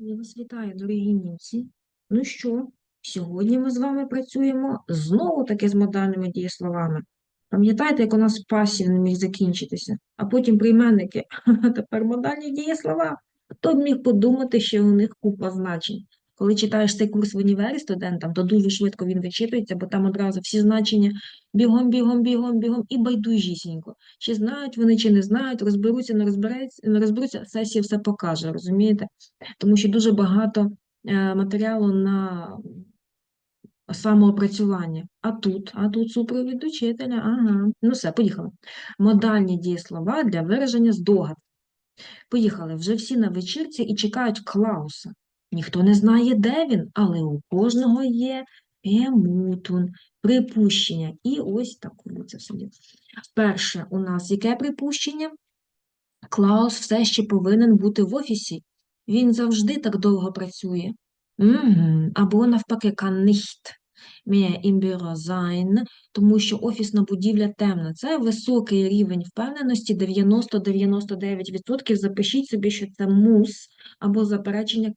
Я вас вітаю, дорогі німці. Ну що, сьогодні ми з вами працюємо знову таки з модальними дієсловами. Пам'ятаєте, як у нас пасів не міг закінчитися, а потім прийменники, а тепер модальні дієслова. Хто б міг подумати, що у них купа значень. Коли читаєш цей курс в універі студентам, то дуже швидко він вичитується, бо там одразу всі значення бігом, бігом, бігом, бігом і байдужісінько. Чи знають вони, чи не знають, розберуться, не розберуться, не розберуться, сесія все покаже, розумієте? тому що дуже багато е, матеріалу на самоопрацювання. А тут, а тут супровід учителя, ага. Ну все, поїхали. Модальні дієслова для вираження здогад. Поїхали, вже всі на вечірці і чекають Клауса. Ніхто не знає, де він, але у кожного є емутун, припущення. І ось так це все. Перше у нас яке припущення? Клаус все ще повинен бути в офісі. Він завжди так довго працює. Угу. Або навпаки, nicht mehr im Büro sein, тому що офісна будівля темна. Це високий рівень впевненості 90-99%. Запишіть собі, що це мус або заперечення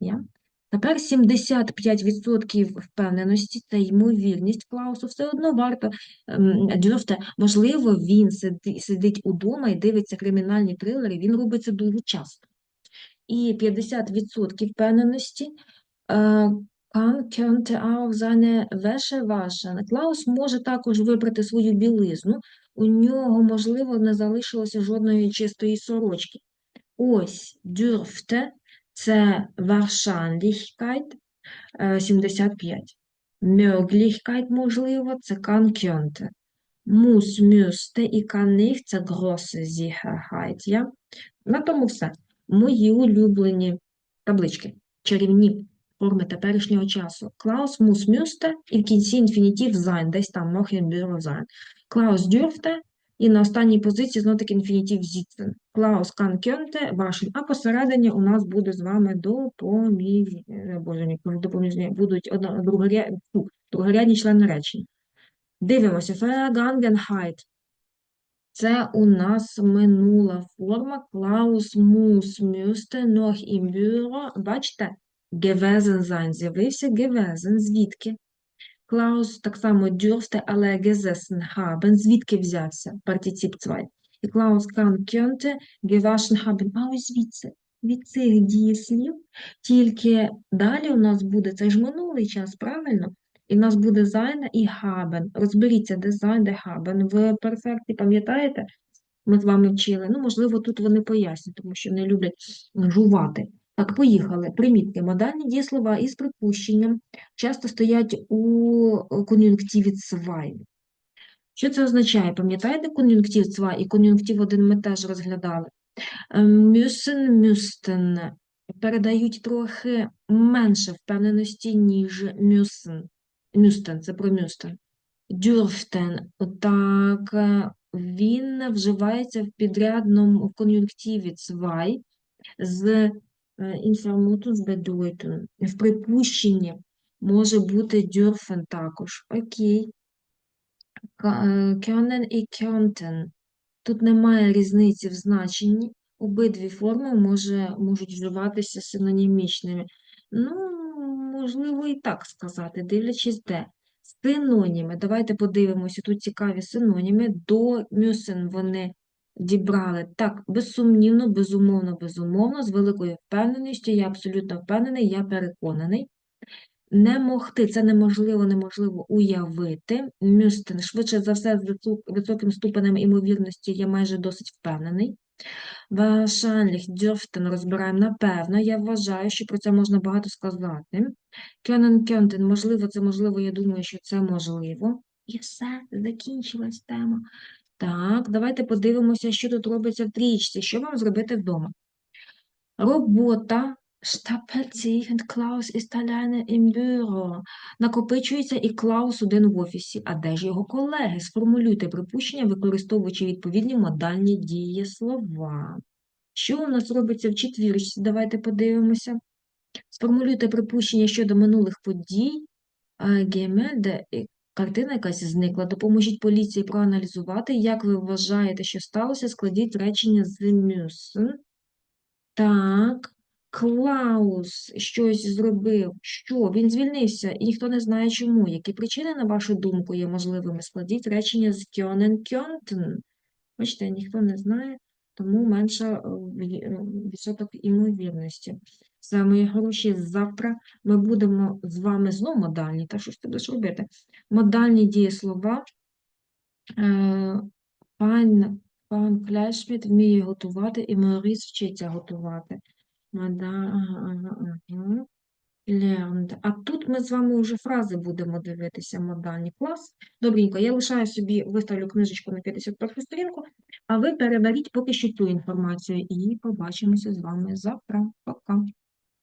nicht. Тепер 75% впевненості це ймовірність Клаусу. Все одно варто ем, дюрфте, можливо, він сидить удома і дивиться кримінальні трилери, він робить це дуже часто. І 50% впевненості е, Kann könnte auch seine Wäsche waschen. Клаус може також випрати свою білизну. У нього, можливо, не залишилося жодної чистої сорочки. Ось dürfte – це Wahrscheinlichkeit е, 75. Möglichkeit, можливо, це kann könnte. Muss, müsste і kann nicht – це große Sicherheit. Я? На тому все. Мої улюблені таблички. Чарівні форми теперішнього часу. Клаус muss, müsste і в кінці інфінітив sein, десь там im Büro sein. Клаус dürfte і на останній позиції знову таки інфінітив sitzen. Клаус kann, könnte, waschen. А посередині у нас буде з вами допоміжні, е, боже мій, допоміжні, будуть одно, другоря... другорядні члени речення. Дивимося. Vergangenheit. Це у нас минула форма Клаус muss, müsste, noch im Büro. Бачите? Sein. З'явився gewesen. Звідки? Клаус так само dürfte, але gesessen haben. Звідки взявся? Партицип 2. І Клаус kann, könnte, gewaschen haben. А ось звідси. Від цих дієслів. Тільки далі у нас буде, це ж минулий час, правильно? І в нас буде sein і haben. Розберіться, де sein, де haben. В перфекті, пам'ятаєте? Ми з вами вчили. Ну, можливо, тут вони пояснять, тому що не люблять жувати. Так, поїхали. Примітки. Модальні дієслова із припущенням часто стоять у кон'юнктиві цвай. Що це означає? Пам'ятаєте кон'юнктив цвай і кон'юнктив один ми теж розглядали? Мюсен, мюстен передають трохи менше впевненості, ніж мюсен. Мюстен, це про мюстен. Дюрфтен, так, е, він вживається в підрядному кон'юнктиві цвай з е, інформуту з. В припущенні може бути дюрфен також. Окей. Können і könnten. Тут немає різниці в значенні. Обидві форми може, можуть вживатися синонімічними. Ну, можливо, і так сказати, дивлячись де. Синоніми. Давайте подивимося. Тут цікаві синоніми. До мюсен вони дібрали так, безсумнівно, безумовно, безумовно, з великою впевненістю. Я абсолютно впевнений, я переконаний. Не могти, це неможливо, неможливо уявити. Мюстен, швидше за все, з високим ступенем імовірності я майже досить впевнений. Wahrscheinlich dürften розбираємо напевно. Я вважаю, що про це можна багато сказати. Können, könnten, можливо, це можливо, я думаю, що це можливо. І все, закінчилась тема. Так, давайте подивимося, що тут робиться в трічці. Що вам зробити вдома? Робота. Und Klaus ist alleine Büro. Накопичується і Клаус один в офісі. А де ж його колеги? Сформулюйте припущення, використовуючи відповідні модальні дієслова. Що у нас робиться в четвірочці? Давайте подивимося. Сформулюйте припущення щодо минулих подій. Гемельде, картина якась зникла. Допоможіть поліції проаналізувати, як ви вважаєте, що сталося, складіть речення з müssen. Так. Клаус щось зробив. Що? Він звільнився, і ніхто не знає чому. Які причини, на вашу думку, є можливими? Складіть речення з können könnten. Бачите, ніхто не знає, тому менша е, ві- е, відсоток імовірності. За мої гроші завтра ми будемо з вами знову модальні. Та що ж ти будеш робити? Модальні дієслова. Е, Пан, пан Кляшміт вміє готувати, і Моріс вчиться готувати. А тут ми з вами вже фрази будемо дивитися, модальні клас. Добренько, я лишаю собі, виставлю книжечку на 51 сторінку, а ви переберіть поки що цю інформацію і побачимося з вами завтра. Пока.